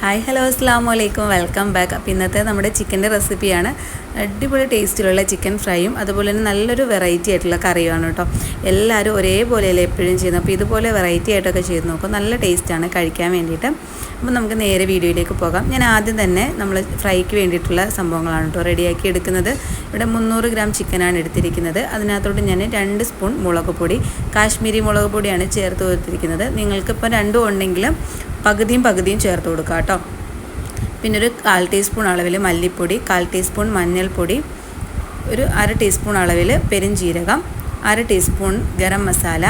Hi hello അസ്സാം വലൈക്കും welcome back. അപ്പോൾ ഇന്നത്തെ നമ്മുടെ ചിക്കന്റെ റെസിപ്പിയാണ്. അടിപൊളി ടേസ്റ്റിലുള്ള ചിക്കൻ ഫ്രൈയും അതുപോലെ തന്നെ നല്ലൊരു വെറൈറ്റി ആയിട്ടുള്ള കറിയുമാണ് കേട്ടോ. എല്ലാവരും ഒരേപോലെയല്ലേ എപ്പോഴും ചെയ്യുന്നത്? അപ്പോൾ ഇതുപോലെ വെറൈറ്റി ആയിട്ടൊക്കെ ചെയ്ത് നോക്കും. നല്ല ടേസ്റ്റാണ് കഴിക്കാൻ വേണ്ടിയിട്ട്. അപ്പോൾ നമുക്ക് നേരെ വീഡിയോയിലേക്ക് പോകാം. ഞാൻ ആദ്യം തന്നെ നമ്മൾ ഫ്രൈക്ക് വേണ്ടിയിട്ടുള്ള സംഭവങ്ങളാണ് കേട്ടോ റെഡിയാക്കി എടുക്കുന്നത്. ഇവിടെ മുന്നൂറ് ഗ്രാം ചിക്കനാണ് എടുത്തിരിക്കുന്നത്. അതിനകത്തോട്ട് ഞാൻ രണ്ട് സ്പൂൺ മുളക് പൊടി കാശ്മീരി മുളക് പൊടിയാണ് ചേർത്ത് കൊടുത്തിരിക്കുന്നത്. നിങ്ങൾക്കിപ്പോൾ രണ്ടും ഉണ്ടെങ്കിലും പകുതിയും പകുതിയും ചേർത്ത് കൊടുക്കുക കേട്ടോ. പിന്നെ ഒരു കാൽ ടീസ്പൂൺ അളവിൽ മല്ലിപ്പൊടി കാൽ ടീസ്പൂൺ മഞ്ഞൾപ്പൊടി ഒരു അര ടീസ്പൂൺ അളവിൽ പെരിഞ്ജീരകം അര ടീസ്പൂൺ ഗരം മസാല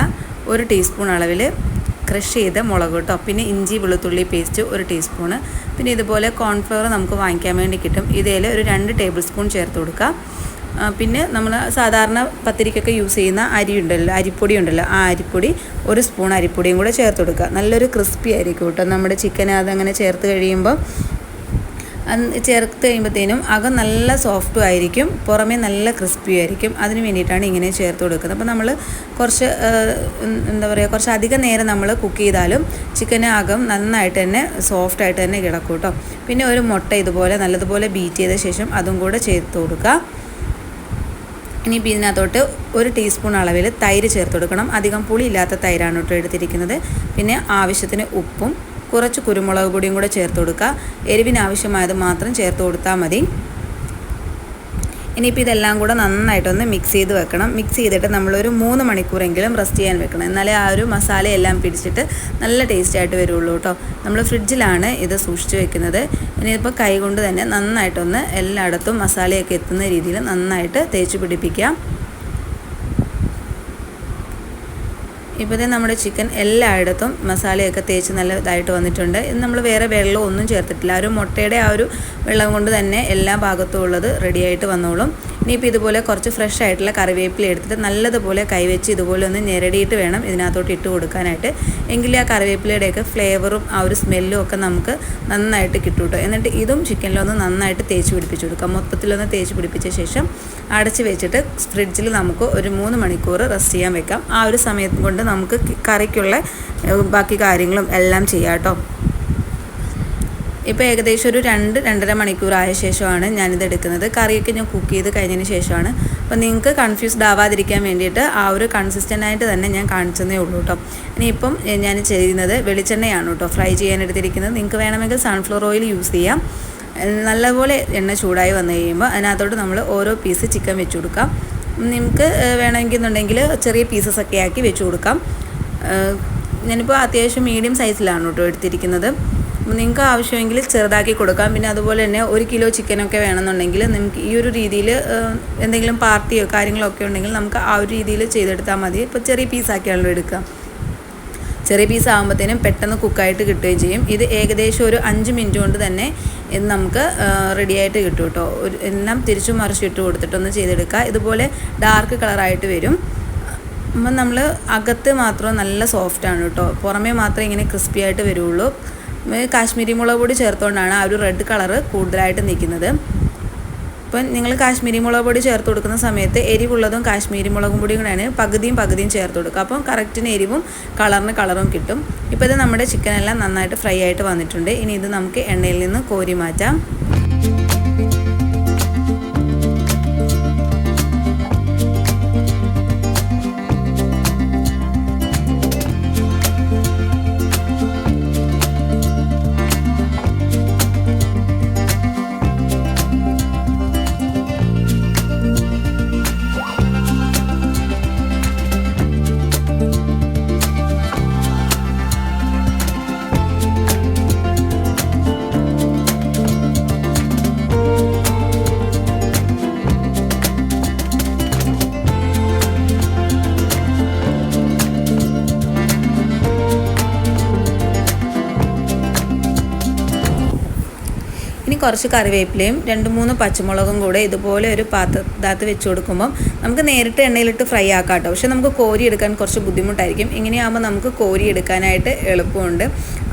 ഒരു ടീസ്പൂൺ അളവിൽ ക്രഷ് ചെയ്ത മുളക് കേട്ടോ. പിന്നെ ഇഞ്ചി വെളുത്തുള്ളി പേസ്റ്റ് ഒരു ടീസ്പൂണ് പിന്നെ ഇതുപോലെ കോൺഫ്ലവർ നമുക്ക് വാങ്ങിക്കാൻ വേണ്ടി കിട്ടും. ഇതിൽ ഒരു രണ്ട് ടേബിൾ സ്പൂൺ ചേർത്ത് കൊടുക്കുക. പിന്നെ നമ്മൾ സാധാരണ പത്തിരിക്കൊക്കെ യൂസ് ചെയ്യുന്ന അരി ഉണ്ടല്ലോ അരിപ്പൊടി ഉണ്ടല്ലോ ആ അരിപ്പൊടി ഒരു സ്പൂൺ അരിപ്പൊടിയും കൂടെ ചേർത്ത് കൊടുക്കുക. നല്ലൊരു ക്രിസ്പി ആയിരിക്കും കേട്ടോ. നമ്മുടെ ചിക്കൻ അതങ്ങനെ ചേർത്ത് കഴിയുമ്പോൾ ചേർത്ത് കഴിയുമ്പോഴത്തേനും അകം നല്ല സോഫ്റ്റും ആയിരിക്കും പുറമേ നല്ല ക്രിസ്പിയും ആയിരിക്കും. അതിന് വേണ്ടിയിട്ടാണ് ഇങ്ങനെ ചേർത്ത് കൊടുക്കുന്നത്. അപ്പോൾ നമ്മൾ കുറച്ച് എന്താ പറയുക കുറച്ച് അധികം നേരം നമ്മൾ കുക്ക് ചെയ്താലും ചിക്കന് അകം നന്നായിട്ട് തന്നെ സോഫ്റ്റ് സോഫ്റ്റായിട്ട് തന്നെ കിടക്കും കേട്ടോ. പിന്നെ ഒരു മുട്ട ഇതുപോലെ നല്ലതുപോലെ ബീറ്റ് ചെയ്ത ശേഷം അതും കൂടെ ചേർത്ത് കൊടുക്കുക. ഇനിയിപ്പോൾ ഇതിനകത്തോട്ട് ഒരു ടീസ്പൂൺ അളവിൽ തൈര് ചേർത്ത് കൊടുക്കണം. അധികം പുളിയില്ലാത്ത തൈരാണ് കേട്ടോ എടുത്തിരിക്കുന്നത്. പിന്നെ ആവശ്യത്തിന് ഉപ്പും കുറച്ച് കുരുമുളക് പൊടിയും കൂടെ ചേർത്ത് കൊടുക്കുക. എരിവിന് ആവശ്യമായത് മാത്രം ചേർത്ത് കൊടുത്താൽ മതി. ഇനിയിപ്പോൾ ഇതെല്ലാം കൂടെ നന്നായിട്ടൊന്ന് മിക്സ് ചെയ്ത് വെക്കണം. മിക്സ് ചെയ്തിട്ട് നമ്മളൊരു മൂന്ന് മണിക്കൂറെങ്കിലും റെസ്റ്റ് ചെയ്യാൻ വെക്കണം. എന്നാലേ ആ ഒരു മസാലയെല്ലാം പിടിച്ചിട്ട് നല്ല ടേസ്റ്റ് ആയിട്ട് വരുള്ളൂ കേട്ടോ നമ്മൾ ഫ്രിഡ്ജിലാണ് ഇത് സൂക്ഷിച്ച് വെക്കുന്നത്. ഇനിയിപ്പോൾ കൈ കൊണ്ട് തന്നെ നന്നായിട്ടൊന്ന് എല്ലായിടത്തും മസാലയൊക്കെ എത്തുന്ന രീതിയിൽ നന്നായിട്ട് തേച്ച് പിടിപ്പിക്കാം. ഇപ്പോൾ നമ്മുടെ ചിക്കൻ എല്ലായിടത്തും മസാലയൊക്കെ തേച്ച് നല്ലതായിട്ട് വന്നിട്ടുണ്ട്. ഇത് നമ്മൾ വേറെ വെള്ളം ഒന്നും ചേർത്തിട്ടില്ല. ആ ഒരു മുട്ടയുടെ ആ ഒരു വെള്ളം കൊണ്ട് തന്നെ എല്ലാ ഭാഗത്തും ഉള്ളത് റെഡിയായിട്ട് വന്നോളും. ഇനിയിപ്പോൾ ഇതുപോലെ കുറച്ച് ഫ്രഷ് ആയിട്ടുള്ള കറിവേപ്പില എടുത്തിട്ട് നല്ലതുപോലെ കൈവച്ച് ഇതുപോലെ ഒന്ന് ഞെരടിയിട്ട് വേണം ഇതിനകത്തോട്ട് ഇട്ട് കൊടുക്കാനായിട്ട്. എങ്കിലേ ആ കറിവേപ്പിലയുടെയൊക്കെ ഫ്ലേവറും ആ ഒരു സ്മെല്ലും ഒക്കെ നമുക്ക് നന്നായിട്ട് കിട്ടും എന്നിട്ട് ഇതും ചിക്കനിലൊന്ന് നന്നായിട്ട് തേച്ച് പിടിപ്പിച്ച് കൊടുക്കാം. മൊത്തത്തിലൊന്ന് തേച്ച് പിടിപ്പിച്ച ശേഷം അടച്ച് വെച്ചിട്ട് ഫ്രിഡ്ജിൽ നമുക്ക് ഒരു മൂന്ന് മണിക്കൂർ റെസ്റ്റ് ചെയ്യാൻ വെക്കാം. ആ ഒരു സമയം കൊണ്ട് നമുക്ക് കറിക്കുള്ള ബാക്കി കാര്യങ്ങളും എല്ലാം ചെയ്യാം കേട്ടോ. ഇപ്പോൾ ഏകദേശം ഒരു രണ്ട് രണ്ടര മണിക്കൂർ ആയ ശേഷമാണ് ഞാനിത് എടുക്കുന്നത്. കറിയൊക്കെ ഞാൻ കുക്ക് ചെയ്ത് കഴിഞ്ഞതിന് ശേഷമാണ്. അപ്പോൾ നിങ്ങൾക്ക് കൺഫ്യൂസ്ഡ് ആവാതിരിക്കാൻ വേണ്ടിയിട്ട് ആ ഒരു കൺസിസ്റ്റന്റ് ആയിട്ട് തന്നെ ഞാൻ കാണിച്ചതേ ഉള്ളൂ കേട്ടോ ഇനിയിപ്പം ഞാൻ ചെയ്യുന്നത് വെളിച്ചെണ്ണയാണ് കേട്ടോ ഫ്രൈ ചെയ്യാൻ എടുത്തിരിക്കുന്നത്. നിങ്ങൾക്ക് വേണമെങ്കിൽ സൺഫ്ലവർ ഓയിൽ യൂസ് ചെയ്യാം. നല്ലപോലെ എണ്ണ ചൂടായി വന്നു കഴിയുമ്പോൾ അതിനകത്തോട്ട് നമ്മൾ ഓരോ പീസ് ചിക്കൻ വെച്ച് കൊടുക്കാം. നിങ്ങൾക്ക് വേണമെങ്കിൽ ചെറിയ പീസസ് ഒക്കെ ആക്കി വെച്ച് കൊടുക്കാം. ഞാനിപ്പോൾ അത്യാവശ്യം മീഡിയം സൈസിലാണ് കേട്ടോ എടുത്തിരിക്കുന്നത്. നിങ്ങൾക്ക് ആവശ്യമെങ്കിൽ ചെറുതാക്കി കൊടുക്കാം. പിന്നെ അതുപോലെ തന്നെ ഒരു കിലോ ചിക്കനൊക്കെ വേണമെന്നുണ്ടെങ്കിൽ നിങ്ങൾക്ക് ഈ ഒരു രീതിയിൽ എന്തെങ്കിലും പാർട്ടിയോ കാര്യങ്ങളോ ഒക്കെ ഉണ്ടെങ്കിൽ നമുക്ക് ആ ഒരു രീതിയിൽ ചെയ്തെടുത്താൽ മതി. ഇപ്പോൾ ചെറിയ പീസാക്കിയാണല്ലോ എടുക്കുക. ചെറിയ പീസ് ആകുമ്പോഴത്തേനും പെട്ടെന്ന് കുക്കായിട്ട് കിട്ടുകയും ചെയ്യും. ഇത് ഏകദേശം ഒരു അഞ്ച് മിനിറ്റ് കൊണ്ട് തന്നെ ഇത് നമുക്ക് റെഡിയായിട്ട് കിട്ടും കേട്ടോ. ഒരു എല്ലാം തിരിച്ചു മറിച്ചിട്ട് കൊടുത്തിട്ടൊന്ന് ചെയ്തെടുക്കുക. ഇതുപോലെ ഡാർക്ക് കളറായിട്ട് വരും. അപ്പം നമ്മൾ അകത്ത് മാത്രം നല്ല സോഫ്റ്റാണ് കേട്ടോ. പുറമേ മാത്രമേ ഇങ്ങനെ ക്രിസ്പി ആയിട്ട് വരുള്ളൂ. കാശ്മീരി മുളക് പൊടി ചേർത്തുകൊണ്ടാണ് ആ ഒരു റെഡ് കളറ് കൂടുതലായിട്ട് നിൽക്കുന്നത്. ഇപ്പം നിങ്ങൾ കാശ്മീരി മുളക് പൊടി ചേർത്ത് കൊടുക്കുന്ന സമയത്ത് എരിവുള്ളതും കാശ്മീരി മുളകും പൊടിയും കൂടെയാണ് പകുതിയും പകുതിയും ചേർത്ത് കൊടുക്കുക. അപ്പം കറക്റ്റിന് എരിവും കളറിന് കളറും കിട്ടും. ഇപ്പോൾ ഇത് നമ്മുടെ ചിക്കനെല്ലാം നന്നായിട്ട് ഫ്രൈ ആയിട്ട് വന്നിട്ടുണ്ട്. ഇനി ഇത് നമുക്ക് എണ്ണയിൽ നിന്ന് കോരി മാറ്റാം. കുറച്ച് കറിവേപ്പിലയും രണ്ട് മൂന്ന് പച്ചമുളകും കൂടെ ഇതുപോലെ ഒരു പാത്രത്തിനകത്ത് വെച്ച് കൊടുക്കുമ്പം നമുക്ക് നേരിട്ട് എണ്ണയിലിട്ട് ഫ്രൈ ആക്കാം കേട്ടോ. പക്ഷെ നമുക്ക് കോരി എടുക്കാൻ കുറച്ച് ബുദ്ധിമുട്ടായിരിക്കും. ഇങ്ങനെയാകുമ്പോൾ നമുക്ക് കോരി എടുക്കാനായിട്ട് എളുപ്പമുണ്ട്.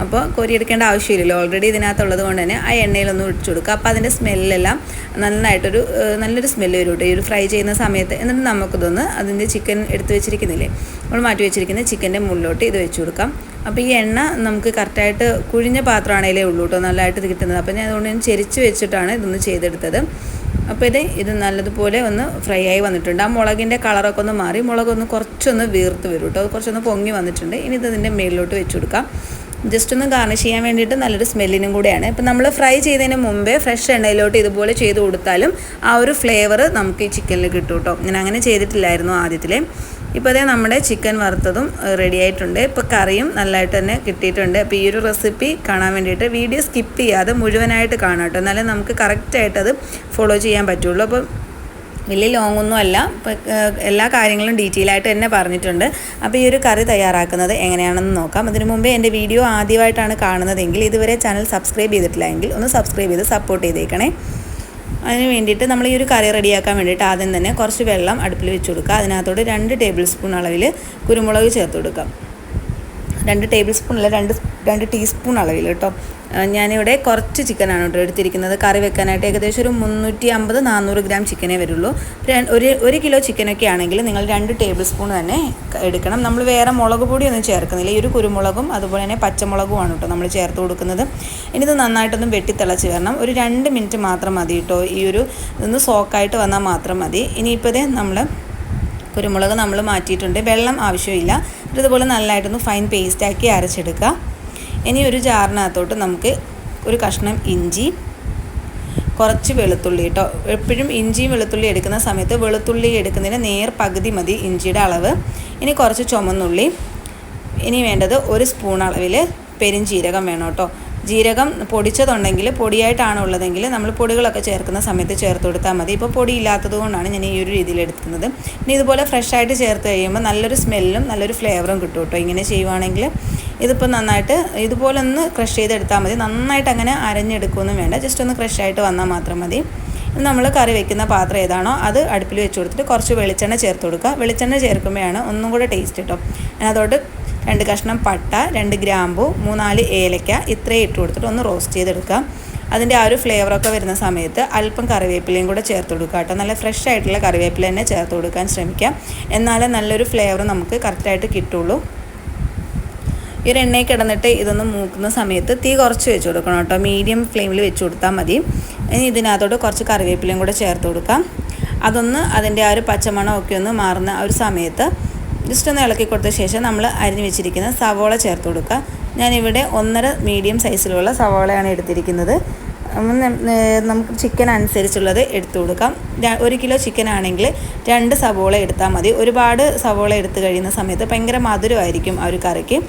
അപ്പോൾ കോരി എടുക്കേണ്ട ആവശ്യമില്ലല്ലോ. ഓൾറെഡി ഇതിനകത്തുള്ളത് കൊണ്ട് തന്നെ ആ എണ്ണയിലൊന്ന് ഒഴിച്ചു കൊടുക്കുക. അപ്പോൾ അതിന്റെ സ്മെല്ലെല്ലാം നന്നായിട്ടൊരു നല്ലൊരു സ്മെല്ല് വരും കേട്ടോ ഈ ഒരു ഫ്രൈ ചെയ്യുന്ന സമയത്ത്. എന്നിട്ട് നമുക്കിതൊന്ന് അതിന്റെ ചിക്കൻ എടുത്ത് വെച്ചിരിക്കുന്നില്ലേ? നമ്മൾ മാറ്റി വെച്ചിരിക്കുന്ന ചിക്കന്റെ മുകളിലോട്ട് ഇത് വെച്ച് കൊടുക്കാം. അപ്പോൾ ഈ എണ്ണ നമുക്ക് കറക്റ്റായിട്ട് കുഴിഞ്ഞ പാത്രമാണേലേ ഉള്ളൂ കേട്ടോ നല്ലതായിട്ട് ഇത് കിട്ടുന്നത്. അപ്പോൾ ഞാൻ അതുകൊണ്ട് ഞാൻ ചെരിച്ച് വെച്ചിട്ടാണ് ഇതൊന്ന് ചെയ്തെടുത്തത്. അപ്പോൾ ഇത് ഇത് നല്ലതുപോലെ ഒന്ന് ഫ്രൈ ആയി വന്നിട്ടുണ്ട്. ആ മുളകിന്റെ കളറൊക്കെ ഒന്ന് മാറി. മുളകൊന്ന് കുറച്ചൊന്ന് വീർത്ത് വരും കേട്ടോ കുറച്ചൊന്ന് പൊങ്ങി വന്നിട്ടുണ്ട്. ഇനി ഇത് ഇതിന്റെ മേളിലോട്ട് വെച്ച് കൊടുക്കാം. ജസ്റ്റ് ഒന്ന് ഗാർണിഷ് ചെയ്യാൻ വേണ്ടിയിട്ട് നല്ലൊരു സ്മെല്ലിനും കൂടെയാണ്. ഇപ്പം നമ്മൾ ഫ്രൈ ചെയ്തതിന് മുമ്പേ ഫ്രഷ് എണ്ണയിലോട്ട് ഇതുപോലെ ചെയ്ത് കൊടുത്താലും ആ ഒരു ഫ്ലേവർ നമുക്ക് ഈ ചിക്കനിൽ കിട്ടും കേട്ടോ. ഞാൻ അങ്ങനെ ചെയ്തിട്ടില്ലായിരുന്നു ആദ്യത്തിലെ. ഇപ്പോൾ അതേ നമ്മുടെ ചിക്കൻ വറുത്തതും റെഡി ആയിട്ടുണ്ട്. ഇപ്പോൾ കറിയും നല്ലതായിട്ട് തന്നെ കിട്ടിയിട്ടുണ്ട്. അപ്പോൾ ഈ ഒരു റെസിപ്പി കാണാൻ വേണ്ടിയിട്ട് വീഡിയോ സ്കിപ്പ് ചെയ്യാതെ മുഴുവനായിട്ട് കാണാം കേട്ടോ. എന്നാലേ നമുക്ക് കറക്റ്റായിട്ട് അത് ഫോളോ ചെയ്യാൻ പറ്റുള്ളൂ. അപ്പോൾ വലിയ ലോങ് ഒന്നും അല്ല. എല്ലാ കാര്യങ്ങളും ഡീറ്റെയിൽ ആയിട്ട് തന്നെ പറഞ്ഞിട്ടുണ്ട്. അപ്പോൾ ഈ ഒരു കറി തയ്യാറാക്കുന്നത് എങ്ങനെയാണെന്ന് നോക്കാം. അതിനു മുമ്പേ എന്റെ വീഡിയോ ആദ്യമായിട്ടാണ് കാണുന്നതെങ്കിൽ ഇതുവരെ ചാനൽ സബ്സ്ക്രൈബ് ചെയ്തിട്ടില്ല എങ്കിൽ ഒന്ന് സബ്സ്ക്രൈബ് ചെയ്ത് സപ്പോർട്ട് ചെയ്തേക്കണേ. അതിന് വേണ്ടിയിട്ട് നമ്മൾ ഈ ഒരു കറി റെഡിയാക്കാൻ വേണ്ടിയിട്ട് ആദ്യം തന്നെ കുറച്ച് വെള്ളം അടുപ്പിൽ വെച്ച് കൊടുക്കുക. അതിനകത്തോട് രണ്ട് ടേബിൾ സ്പൂൺ അളവിൽ കുരുമുളക് ചേർത്ത് കൊടുക്കാം രണ്ട് ടേബിൾ സ്പൂൺ അല്ല രണ്ട് രണ്ട് ടീസ്പൂൺ അളവിൽ കേട്ടോ. ഞാനിവിടെ കുറച്ച് ചിക്കനാണ് കേട്ടോ എടുത്തിരിക്കുന്നത്. കറി വെക്കാനായിട്ട് ഏകദേശം ഒരു മുന്നൂറ്റി അമ്പത് നാനൂറ് ഗ്രാം ചിക്കനേ വരുള്ളൂ. ഒരു ഒരു കിലോ ചിക്കനൊക്കെ ആണെങ്കിൽ നിങ്ങൾ രണ്ട് ടേബിൾ സ്പൂൺ തന്നെ എടുക്കണം. നമ്മൾ വേറെ മുളക് പൊടിയൊന്നും ചേർക്കുന്നില്ല. ഈ ഒരു കുരുമുളകും അതുപോലെ തന്നെ പച്ചമുളകുമാണ് കേട്ടോ നമ്മൾ ചേർത്ത് കൊടുക്കുന്നത്. ഇനി ഇത് നന്നായിട്ടൊന്നും വെട്ടിത്തിളച്ച് വരണം. ഒരു രണ്ട് മിനിറ്റ് മാത്രം മതി കേട്ടോ. ഈ ഒരു ഇതൊന്ന് സോക്കായിട്ട് വന്നാൽ മാത്രം മതി. ഇനിയിപ്പോൾ ഇതേ നമ്മൾ കുരുമുളക് നമ്മൾ മാറ്റിയിട്ടുണ്ട്. വെള്ളം ആവശ്യമില്ല. ഇതുപോലെ നല്ലതായിട്ടൊന്ന് ഫൈൻ പേസ്റ്റാക്കി അരച്ചെടുക്കുക. ഇനി ഒരു ജാറിനകത്തോട്ട് നമുക്ക് ഒരു കഷ്ണം ഇഞ്ചി കുറച്ച് വെളുത്തുള്ളി കേട്ടോ എപ്പോഴും ഇഞ്ചിയും വെളുത്തുള്ളി എടുക്കുന്ന സമയത്ത് വെളുത്തുള്ളി എടുക്കുന്നതിന് നേർ പകുതി മതി ഇഞ്ചിയുടെ അളവ്. ഇനി കുറച്ച് ചുമന്നുള്ളി. ഇനി വേണ്ടത് ഒരു സ്പൂൺ അളവിൽ പെരുംജീരകം വേണം കേട്ടോ ജീരകം പൊടിച്ചതുണ്ടെങ്കിൽ പൊടിയായിട്ടാണ് ഉള്ളതെങ്കിൽ നമ്മൾ പൊടികളൊക്കെ ചേർക്കുന്ന സമയത്ത് ചേർത്ത് കൊടുത്താൽ മതി. ഇപ്പോൾ പൊടി ഇല്ലാത്തത് കൊണ്ടാണ് ഞാൻ ഈ ഒരു രീതിയിൽ എടുക്കുന്നത്. ഇനി ഇതുപോലെ ഫ്രഷ് ആയിട്ട് ചേർത്ത് കഴിയുമ്പോൾ നല്ലൊരു സ്മെല്ലും നല്ലൊരു ഫ്ലേവറും കിട്ടും കേട്ടോ ഇങ്ങനെ ചെയ്യുവാണെങ്കിൽ ഇതിപ്പോൾ നന്നായിട്ട് ഇതുപോലെ ഒന്ന് ക്രഷ് ചെയ്തെടുത്താൽ മതി. നന്നായിട്ട് അങ്ങനെ അരഞ്ഞെടുക്കുകയൊന്നും വേണ്ട. ജസ്റ്റ് ഒന്ന് ക്രഷ് ആയിട്ട് വന്നാൽ മാത്രം മതി. നമ്മൾ കറി വെക്കുന്ന പാത്രം ഏതാണോ അത് അടുപ്പിൽ വെച്ച് കൊടുത്തിട്ട് കുറച്ച് വെളിച്ചെണ്ണ ചേർത്ത് കൊടുക്കുക. വെളിച്ചെണ്ണ ചേർക്കുമ്പോഴാണ് ഒന്നും കൂടെ ടേസ്റ്റ് കേട്ടോ അതിനകത്തോട്ട് രണ്ട് കഷ്ണം പട്ട രണ്ട് ഗ്രാമ്പു മൂന്നാൽ ഏലക്ക ഇത്രയും ഇട്ട് കൊടുത്തിട്ട് ഒന്ന് റോസ്റ്റ് ചെയ്തെടുക്കുക. അതിന്റെ ആ ഒരു ഫ്ലേവറൊക്കെ വരുന്ന സമയത്ത് അല്പം കറിവേപ്പിലയും കൂടെ ചേർത്ത് കൊടുക്കുക കേട്ടോ നല്ല ഫ്രഷ് ആയിട്ടുള്ള കറിവേപ്പില തന്നെ ചേർത്ത് കൊടുക്കാൻ ശ്രമിക്കാം. എന്നാലേ നല്ലൊരു ഫ്ലേവർ നമുക്ക് കറക്റ്റായിട്ട് കിട്ടുള്ളൂ. ഈ ഒരു എണ്ണയിൽ കിടന്നിട്ട് ഇതൊന്ന് മൂക്കുന്ന സമയത്ത് തീ കുറച്ച് വെച്ച് കൊടുക്കണം കേട്ടോ. മീഡിയം ഫ്ലെയിമിൽ വെച്ച് കൊടുത്താൽ മതി. ഇനി ഇതിനകത്തോട്ട് കുറച്ച് കറിവേപ്പിലയും കൂടെ ചേർത്ത് കൊടുക്കാം. അതൊന്ന് അതിന്റെ ആ ഒരു പച്ചമണമൊക്കെ ഒന്ന് മാറുന്ന ആ ഒരു സമയത്ത് ജസ്റ്റ് ഒന്ന് ഇളക്കി കൊടുത്ത ശേഷം നമ്മൾ അരിഞ്ഞു വെച്ചിരിക്കുന്ന സവോള ചേർത്ത് കൊടുക്കുക. ഞാനിവിടെ ഒന്നര മീഡിയം സൈസിലുള്ള സവോളയാണ് എടുത്തിരിക്കുന്നത്. നമുക്ക് ചിക്കൻ അനുസരിച്ചുള്ളത് എടുത്തു കൊടുക്കാം. ഒരു കിലോ ചിക്കൻ ആണെങ്കിൽ രണ്ട് സവോള എടുത്താൽ മതി. ഒരുപാട് സവോള എടുത്തു കഴിയുന്ന സമയത്ത് ഭയങ്കര മധുരമായിരിക്കും ആ ഒരു കറിക്ക്.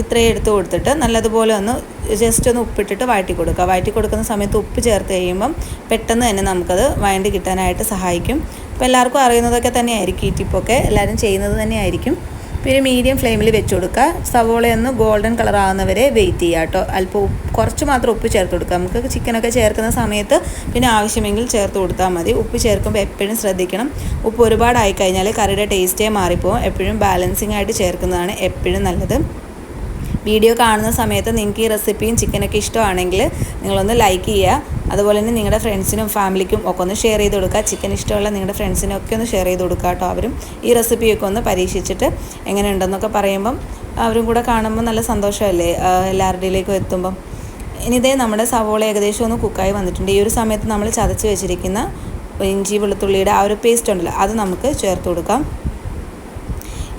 ഇത്രയും എടുത്ത് കൊടുത്തിട്ട് നല്ലതുപോലെ ഒന്ന് ജസ്റ്റ് ഒന്ന് ഉപ്പിട്ടിട്ട് വഴറ്റി കൊടുക്കുക. വഴറ്റി കൊടുക്കുന്ന സമയത്ത് ഉപ്പ് ചേർത്ത് കഴിയുമ്പം പെട്ടെന്ന് തന്നെ നമുക്കത് വഴണ്ടി കിട്ടാനായിട്ട് സഹായിക്കും. അപ്പോൾ എല്ലാവർക്കും അറിയുന്നതൊക്കെ തന്നെയായിരിക്കും ഈ ടിപ്പൊക്കെ എല്ലാവരും ചെയ്യുന്നത് തന്നെയായിരിക്കും. പിന്നെ മീഡിയം ഫ്ലെയിമിൽ വെച്ച് കൊടുക്കുക. സവോളയൊന്ന് ഗോൾഡൻ കളർ ആകുന്നവരെ വെയിറ്റ് ചെയ്യുക കേട്ടോ. അല്പം കുറച്ച് മാത്രം ഉപ്പ് ചേർത്ത് കൊടുക്കുക. നമുക്ക് ചിക്കനൊക്കെ ചേർക്കുന്ന സമയത്ത് പിന്നെ ആവശ്യമെങ്കിൽ ചേർത്ത് കൊടുത്താൽ മതി. ഉപ്പ് ചേർക്കുമ്പോൾ എപ്പോഴും ശ്രദ്ധിക്കണം. ഉപ്പ് ഒരുപാടായി കഴിഞ്ഞാൽ കറിയുടെ ടേസ്റ്റേ മാറിപ്പോവും. എപ്പോഴും ബാലൻസിങ് ആയിട്ട് ചേർക്കുന്നതാണ് എപ്പോഴും നല്ലത്. വീഡിയോ കാണുന്ന സമയത്ത് നിങ്ങൾക്ക് ഈ റെസിപ്പിയും ചിക്കനൊക്കെ ഇഷ്ടമാണെങ്കിൽ നിങ്ങളൊന്ന് ലൈക്ക് ചെയ്യുക. അതുപോലെ തന്നെ നിങ്ങളുടെ ഫ്രണ്ട്സിനും ഫാമിലിക്കും ഒക്കെ ഒന്ന് ഷെയർ ചെയ്ത് കൊടുക്കുക. ചിക്കൻ ഇഷ്ടമുള്ള നിങ്ങളുടെ ഫ്രണ്ട്സിനൊക്കെ ഒന്ന് ഷെയർ ചെയ്ത് കൊടുക്കുക കേട്ടോ. അവരും ഈ റെസിപ്പിയൊക്കെ ഒന്ന് പരീക്ഷിച്ചിട്ട് എങ്ങനെയുണ്ടെന്നൊക്കെ പറയുമ്പം അവരും കൂടെ കാണുമ്പോൾ നല്ല സന്തോഷമല്ലേ? എല്ലാവരുടെയിലേക്കും എത്തുമ്പം. ഇനി ഇതേ നമ്മുടെ സവോള ഏകദേശം ഒന്ന് കുക്കായി വന്നിട്ടുണ്ട്. ഈ ഒരു സമയത്ത് നമ്മൾ ചതച്ച് വെച്ചിരിക്കുന്ന ഇഞ്ചി വെളുത്തുള്ളിയുടെ ആ ഒരു പേസ്റ്റ് ഉണ്ടല്ലോ അത് നമുക്ക് ചേർത്ത് കൊടുക്കാം.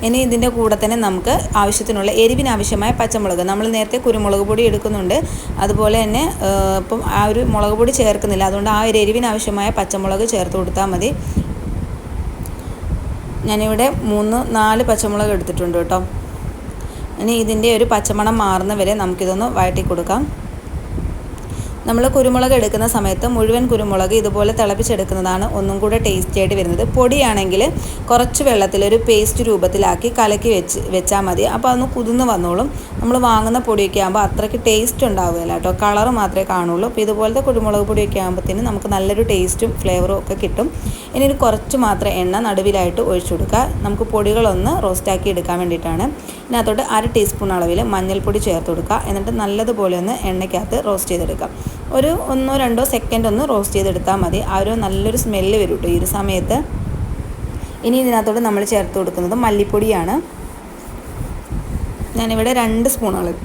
ഇനി ഇതിന്റെ കൂടെ തന്നെ നമുക്ക് ആവശ്യത്തിനുള്ള എരിവിന് ആവശ്യമായ പച്ചമുളക്. നമ്മൾ നേരത്തെ കുരുമുളക് പൊടി എടുക്കുന്നുണ്ട്. അതുപോലെ തന്നെ ഇപ്പം ആ ഒരു മുളക് പൊടി ചേർക്കുന്നില്ല. അതുകൊണ്ട് ആ ഒരു എരിവിന് ആവശ്യമായ പച്ചമുളക് ചേർത്ത് കൊടുത്താൽ മതി. ഞാനിവിടെ മൂന്ന് നാല് പച്ചമുളക് എടുത്തിട്ടുണ്ട് കേട്ടോ. ഇനി ഇതിന്റെ ഒരു പച്ചമണം മാറുന്ന വരെ നമുക്കിതൊന്ന് വഴറ്റി കൊടുക്കാം നമ്മൾ കുരുമുളക് എടുക്കുന്ന സമയത്ത് മുഴുവൻ കുരുമുളക് ഇതുപോലെ തിളപ്പിച്ചെടുക്കുന്നതാണ് ഒന്നും കൂടെ ടേസ്റ്റി ആയിട്ട് വരുന്നത്. പൊടിയാണെങ്കിൽ കുറച്ച് വെള്ളത്തിൽ ഒരു പേസ്റ്റ് രൂപത്തിലാക്കി കലക്കി വെച്ച് വെച്ചാൽ മതി. അപ്പോൾ അതൊന്ന് കുതിർന്ന് വന്നോളും. നമ്മൾ വാങ്ങുന്ന പൊടിയൊക്കെ ആകുമ്പോൾ അത്രയ്ക്ക് ടേസ്റ്റ് ഉണ്ടാവുകയില്ല കേട്ടോ. കളർ മാത്രമേ കാണുള്ളൂ. അപ്പോൾ ഇതുപോലത്തെ കുരുമുളക് പൊടിയൊക്കെ ആകുമ്പോഴത്തേന് നമുക്ക് നല്ലൊരു ടേസ്റ്റും ഫ്ലേവറും ഒക്കെ കിട്ടും. ഇനി ഒരു കുറച്ച് മാത്രം എണ്ണ നടുവിലായിട്ട് ഒഴിച്ചു കൊടുക്കുക. നമുക്ക് പൊടികളൊന്ന് റോസ്റ്റാക്കി എടുക്കാൻ വേണ്ടിയിട്ടാണ്. ഇതിനകത്തോട്ട് അര ടീസ്പൂൺ അളവിൽ മഞ്ഞൾപ്പൊടി ചേർത്ത് കൊടുക്കുക. എന്നിട്ട് നല്ലതുപോലെ ഒന്ന് എണ്ണയ്ക്കകത്ത് റോസ്റ്റ് ചെയ്തെടുക്കാം ഒരു ഒന്നോ രണ്ടോ സെക്കൻഡ് ഒന്ന് റോസ്റ്റ് ചെയ്തെടുത്താൽ മതി. ആ ഒരു നല്ലൊരു സ്മെല്ല് വരും കേട്ടോ ഈ ഒരു സമയത്ത്. ഇനി ഇതിനകത്തോട്ട് നമ്മൾ ചേർത്ത് കൊടുക്കുന്നത് മല്ലിപ്പൊടിയാണ്. ഞാനിവിടെ രണ്ട് അളവ്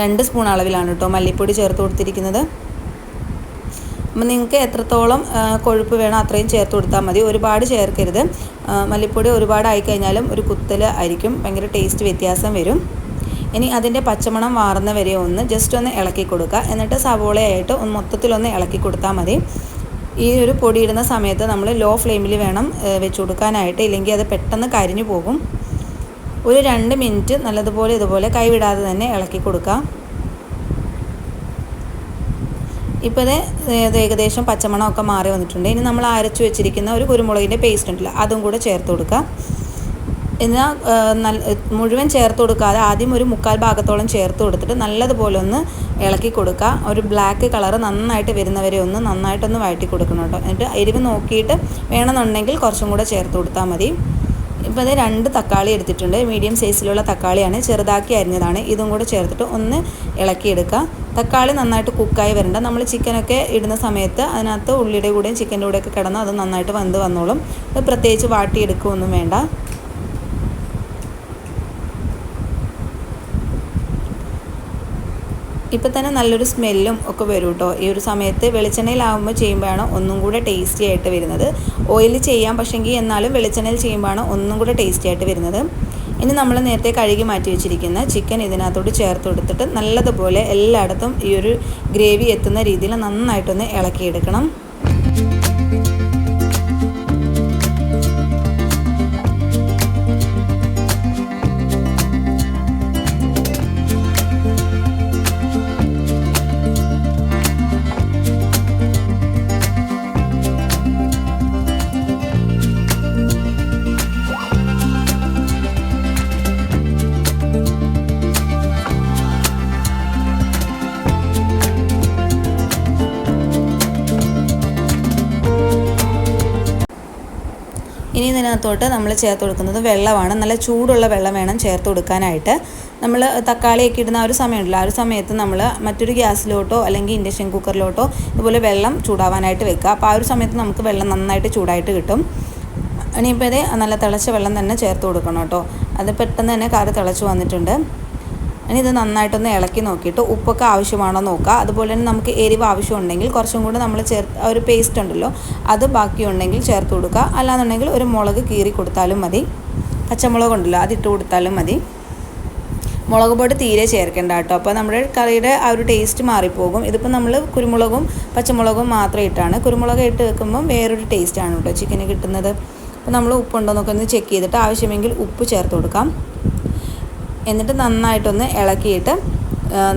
രണ്ട് സ്പൂൺ അളവിലാണ് കേട്ടോ മല്ലിപ്പൊടി ചേർത്ത് കൊടുത്തിരിക്കുന്നത്. അപ്പം നിങ്ങൾക്ക് എത്രത്തോളം കൊഴുപ്പ് വേണോ അത്രയും ചേർത്ത് കൊടുത്താൽ മതി. ഒരുപാട് ചേർക്കരുത്. മല്ലിപ്പൊടി ഒരുപാട് ആയിക്കഴിഞ്ഞാലും ഒരു കുത്തൽ ആയിരിക്കും. ഭയങ്കര ടേസ്റ്റ് വ്യത്യാസം വരും. ഇനി അതിന്റെ പച്ചമണം മാറുന്ന വരെ ഒന്ന് ജസ്റ്റ് ഒന്ന് ഇളക്കി കൊടുക്കുക. എന്നിട്ട് സവോളയായിട്ട് ഒന്ന് മൊത്തത്തിലൊന്ന് ഇളക്കി കൊടുത്താൽ മതി. ഈ ഒരു പൊടിയിടുന്ന സമയത്ത് നമ്മൾ ലോ ഫ്ലെയിമിൽ വേണം വെച്ച് കൊടുക്കാനായിട്ട്. ഇല്ലെങ്കിൽ അത് പെട്ടെന്ന് കരിഞ്ഞു പോകും. ഒരു രണ്ട് മിനിറ്റ് നല്ലതുപോലെ ഇതുപോലെ കൈവിടാതെ തന്നെ ഇളക്കി കൊടുക്കാം ഇപ്പോൾ ഇത് ഏകദേശം പച്ചമണമൊക്കെ മാറി വന്നിട്ടുണ്ട്. ഇനി നമ്മൾ അരച്ചു വെച്ചിരിക്കുന്ന ഒരു കുരുമുളകിന്റെ പേസ്റ്റ് ഉണ്ടല്ലോ അതും കൂടെ ചേർത്ത് കൊടുക്കുക. എന്നാൽ നല്ല മുഴുവൻ ചേർത്ത് കൊടുക്കാതെ ആദ്യം ഒരു മുക്കാൽ ഭാഗത്തോളം ചേർത്ത് കൊടുത്തിട്ട് നല്ലതുപോലെ ഒന്ന് ഇളക്കി കൊടുക്കുക. ഒരു ബ്ലാക്ക് കളർ നന്നായിട്ട് വരുന്നവരെ ഒന്ന് നന്നായിട്ടൊന്ന് വഴറ്റി കൊടുക്കണം കേട്ടോ. എന്നിട്ട് എരിവ് നോക്കിയിട്ട് വേണമെന്നുണ്ടെങ്കിൽ കുറച്ചും കൂടെ ചേർത്ത് കൊടുത്താൽ മതി. ഇപ്പോൾ അത് രണ്ട് തക്കാളി എടുത്തിട്ടുണ്ട്. മീഡിയം സൈസിലുള്ള തക്കാളിയാണ്. ചെറുതാക്കി അരിഞ്ഞതാണ്. ഇതും കൂടെ ചേർത്തിട്ട് ഒന്ന് ഇളക്കിയെടുക്കുക തക്കാളി നന്നായിട്ട് കുക്കായി വരണ്ട. നമ്മൾ ചിക്കനൊക്കെ ഇടുന്ന സമയത്ത് അതിനകത്ത് ഉള്ളിയുടെ കൂടെയും ചിക്കന്റെ കൂടെയൊക്കെ കിടന്ന് അത് നന്നായിട്ട് വന്ന് വന്നോളും. പ്രത്യേകിച്ച് വാട്ടിയെടുക്കുകയൊന്നും വേണ്ട. ഇപ്പം തന്നെ നല്ലൊരു സ്മെല്ലും ഒക്കെ വരും കേട്ടോ ഈ ഒരു സമയത്ത് വെളിച്ചെണ്ണയിലാവുമ്പോൾ ചെയ്യുമ്പോഴാണ് ഒന്നും കൂടെ ടേസ്റ്റി ആയിട്ട് വരുന്നത്. ഓയിൽ ചെയ്യാം പക്ഷേങ്കിൽ എന്നാലും വെളിച്ചെണ്ണയിൽ ചെയ്യുമ്പോഴാണ് ഒന്നും കൂടെ ടേസ്റ്റി ആയിട്ട് വരുന്നത്. ഇനി നമ്മൾ നേരത്തെ കഴുകി മാറ്റി വെച്ചിരിക്കുന്ന ചിക്കൻ ഇതിനകത്തോട്ട് ചേർത്ത് കൊടുത്തിട്ട് നല്ലതുപോലെ എല്ലായിടത്തും ഈ ഒരു ഗ്രേവി എത്തുന്ന രീതിയിൽ നന്നായിട്ടൊന്ന് ഇളക്കിയെടുക്കണം. ഇനി ഇതിനകത്തോട്ട് നമ്മൾ ചേർത്ത് കൊടുക്കുന്നത് വെള്ളമാണ്. നല്ല ചൂടുള്ള വെള്ളം വേണം ചേർത്ത് കൊടുക്കാനായിട്ട്. നമ്മൾ തക്കാളിയൊക്കെ ഇടുന്ന ആ ഒരു സമയമുണ്ടല്ലോ. ആ ഒരു സമയത്ത് നമ്മൾ മറ്റൊരു ഗ്യാസിലോട്ടോ അല്ലെങ്കിൽ ഇൻഡക്ഷൻ കുക്കറിലോട്ടോ ഇതുപോലെ വെള്ളം ചൂടാവാനായിട്ട് വെക്കുക. അപ്പോൾ ആ ഒരു സമയത്ത് നമുക്ക് വെള്ളം നന്നായിട്ട് ചൂടായിട്ട് കിട്ടും. ഇനിയിപ്പോൾ ഇത് നല്ല തിളച്ച വെള്ളം തന്നെ ചേർത്ത് കൊടുക്കണം കേട്ടോ. അത് പെട്ടെന്ന് തന്നെ കറി തിളച്ച് വന്നിട്ടുണ്ട്. ഇനി ഇത് നന്നായിട്ടൊന്ന് ഇളക്കി നോക്കിയിട്ട് ഉപ്പൊക്കെ ആവശ്യമാണോ നോക്കുക. അതുപോലെ തന്നെ നമുക്ക് എരിവ് ആവശ്യമുണ്ടെങ്കിൽ കുറച്ചും കൂടെ നമ്മൾ ചേർത്ത് ഒരു പേസ്റ്റ് ഉണ്ടല്ലോ അത് ബാക്കിയുണ്ടെങ്കിൽ ചേർത്ത് കൊടുക്കുക. അല്ലാന്നുണ്ടെങ്കിൽ ഒരു മുളക് കീറി കൊടുത്താലും മതി. പച്ചമുളക് ഉണ്ടല്ലോ അത് ഇട്ട് കൊടുത്താലും മതി. മുളക് പൊടി തീരെ ചേർക്കേണ്ട കേട്ടോ. അപ്പോൾ നമ്മുടെ കറിയുടെ ആ ഒരു ടേസ്റ്റ് മാറിപ്പോകും. ഇതിപ്പോൾ നമ്മൾ കുരുമുളകും പച്ചമുളകും മാത്രം ഇട്ടാണ്. കുരുമുളക് ഇട്ട് വെക്കുമ്പം വേറൊരു ടേസ്റ്റാണ് കേട്ടോ ചിക്കന് കിട്ടുന്നത്. അപ്പോൾ നമ്മൾ ഉപ്പുണ്ടോ എന്നൊക്കെ ഒന്ന് ചെക്ക് ചെയ്തിട്ട് ആവശ്യമെങ്കിൽ ഉപ്പ് ചേർത്ത് കൊടുക്കാം. എന്നിട്ട് നന്നായിട്ടൊന്ന് ഇളക്കിയിട്ട്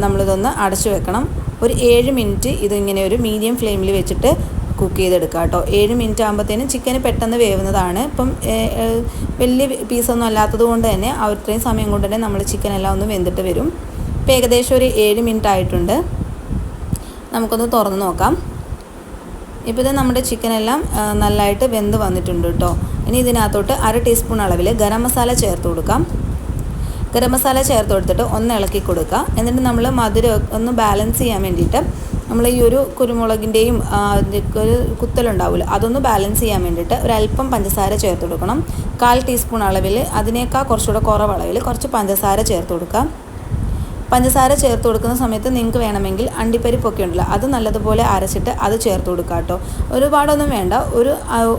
നമ്മളിതൊന്ന് അടച്ചു വെക്കണം. ഒരു ഏഴ് മിനിറ്റ് ഇതിങ്ങനെ ഒരു മീഡിയം ഫ്ലെയിമിൽ വെച്ചിട്ട് കുക്ക് ചെയ്തെടുക്കുക കേട്ടോ. ഏഴ് മിനിറ്റ് ആകുമ്പോഴത്തേനും ചിക്കന് പെട്ടെന്ന് വേവുന്നതാണ്. ഇപ്പം വലിയ പീസൊന്നും അല്ലാത്തത് കൊണ്ട് തന്നെ ആ ഇത്രയും സമയം കൊണ്ട് തന്നെ നമ്മൾ ചിക്കൻ എല്ലാം ഒന്ന് വെന്തിട്ട് വരും. ഇപ്പം ഏകദേശം ഒരു ഏഴ് മിനിറ്റ് ആയിട്ടുണ്ട്. നമുക്കൊന്ന് തുറന്ന് നോക്കാം. ഇപ്പോൾ ഇത് നമ്മുടെ ചിക്കനെല്ലാം നല്ലതായിട്ട് വെന്ത് വന്നിട്ടുണ്ട് കേട്ടോ. ഇനി ഇതിനകത്തോട്ട് അര ടീസ്പൂൺ അളവിൽ ഗരം മസാല ചേർത്ത് കൊടുക്കാം. ഗരം മസാല ചേർത്ത് കൊടുത്തിട്ട് ഒന്ന് ഇളക്കി കൊടുക്കുക. എന്നിട്ട് നമ്മൾ മധുരം ഒന്ന് ബാലൻസ് ചെയ്യാൻ വേണ്ടിയിട്ട് നമ്മൾ ഈ ഒരു കുരുമുളകിന്റെയും ഒരു കുത്തലുണ്ടാവില്ല അതൊന്ന് ബാലൻസ് ചെയ്യാൻ വേണ്ടിയിട്ട് ഒരല്പം പഞ്ചസാര ചേർത്ത് കൊടുക്കണം. കാൽ ടീസ്പൂൺ അളവിൽ അതിനേക്കാൾ കുറച്ചുകൂടെ കുറവ് അളവിൽ കുറച്ച് പഞ്ചസാര ചേർത്ത് കൊടുക്കാം പഞ്ചസാര ചേർത്ത് കൊടുക്കുന്ന സമയത്ത് നിങ്ങൾക്ക് വേണമെങ്കിൽ അണ്ടിപ്പരിപ്പൊക്കെ ഉണ്ടല്ലോ അത് നല്ലതുപോലെ അരച്ചിട്ട് അത് ചേർത്ത് കൊടുക്കുക കേട്ടോ. ഒരുപാടൊന്നും വേണ്ട ഒരു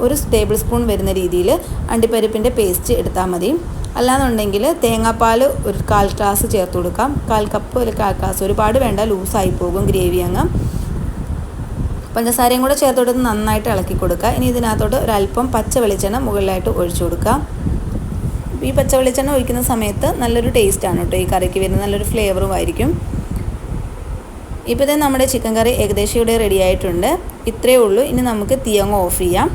ഒരു ടേബിൾ സ്പൂൺ വരുന്ന രീതിയിൽ അണ്ടിപ്പരിപ്പിന്റെ പേസ്റ്റ് എടുത്താൽ മതി. അല്ലാന്നുണ്ടെങ്കിൽ തേങ്ങാപ്പാൽ ഒരു കാൽ ഗ്ലാസ് ചേർത്ത് കൊടുക്കാം. കാൽ കപ്പ് ഒരു കാൽ ഗ്ലാസ്. ഒരുപാട് വേണ്ട ലൂസായി പോകും ഗ്രേവി അങ്ങ്. പഞ്ചസാരയും കൂടെ ചേർത്ത് കൊടുത്ത് നന്നായിട്ട് ഇളക്കി കൊടുക്കുക. ഇനി ഇതിനകത്തോട്ട് ഒരല്പം പച്ച വെളിച്ചെണ്ണ മുകളിലായിട്ട് ഒഴിച്ചു കൊടുക്കാം ഈ പച്ച വെളിച്ചെണ്ണ ഒഴിക്കുന്ന സമയത്ത് നല്ലൊരു ടേസ്റ്റാണ് കേട്ടോ. ഈ കറിക്ക് വരുന്ന നല്ലൊരു ഫ്ലേവറും ആയിരിക്കും. ഇപ്പോൾ തന്നെ നമ്മുടെ ചിക്കൻ കറി ഏകദേശം ഇവിടെ റെഡി ആയിട്ടുണ്ട്. ഇത്രയേ ഉള്ളൂ. ഇനി നമുക്ക് തീയങ്ങ് ഓഫ് ചെയ്യാം.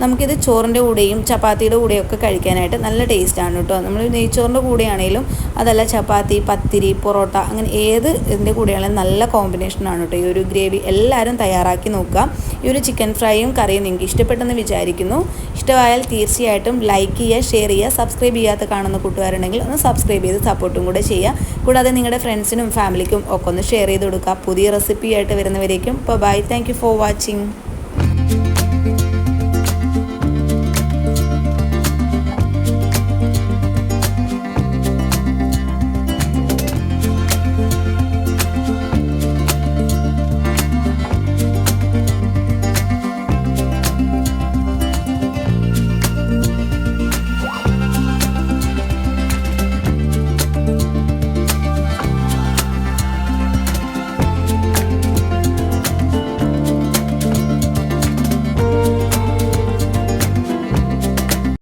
നമുക്കിത് ചോറിന്റെ കൂടെയും ചപ്പാത്തിയുടെ കൂടെയും ഒക്കെ കഴിക്കാനായിട്ട് നല്ല ടേസ്റ്റാണ് കേട്ടോ. നമ്മൾ നെയ്ച്ചോറിന്റെ കൂടെയാണെങ്കിലും അതല്ല ചപ്പാത്തി പത്തിരി പൊറോട്ട അങ്ങനെ ഏത് ഇതിന്റെ കൂടെയാണെങ്കിലും നല്ല കോമ്പിനേഷനാണ് കേട്ടോ. ഈ ഒരു ഗ്രേവി എല്ലാവരും തയ്യാറാക്കി നോക്കുക. ഈ ഒരു ചിക്കൻ ഫ്രൈയും കറിയും നിങ്ങൾക്ക് ഇഷ്ടപ്പെട്ടെന്ന് വിചാരിക്കുന്നു. ഇഷ്ടമായാൽ തീർച്ചയായിട്ടും ലൈക്ക് ചെയ്യുക ഷെയർ ചെയ്യുക സബ്സ്ക്രൈബ് ചെയ്യാത്ത കാണുന്ന കൂട്ടുകാരുണ്ടെങ്കിൽ ഒന്ന് സബ്സ്ക്രൈബ് ചെയ്ത് സപ്പോർട്ടും കൂടെ ചെയ്യുക. കൂടാതെ നിങ്ങളുടെ ഫ്രണ്ട്സിനും ഫാമിലിക്കും ഒക്കെ ഒന്ന് ഷെയർ ചെയ്ത് കൊടുക്കുക. പുതിയ റെസിപ്പി ആയിട്ട് വരുന്നവരേക്കും. ഇപ്പോൾ ബൈ താങ്ക് ഫോർ വാച്ചിങ്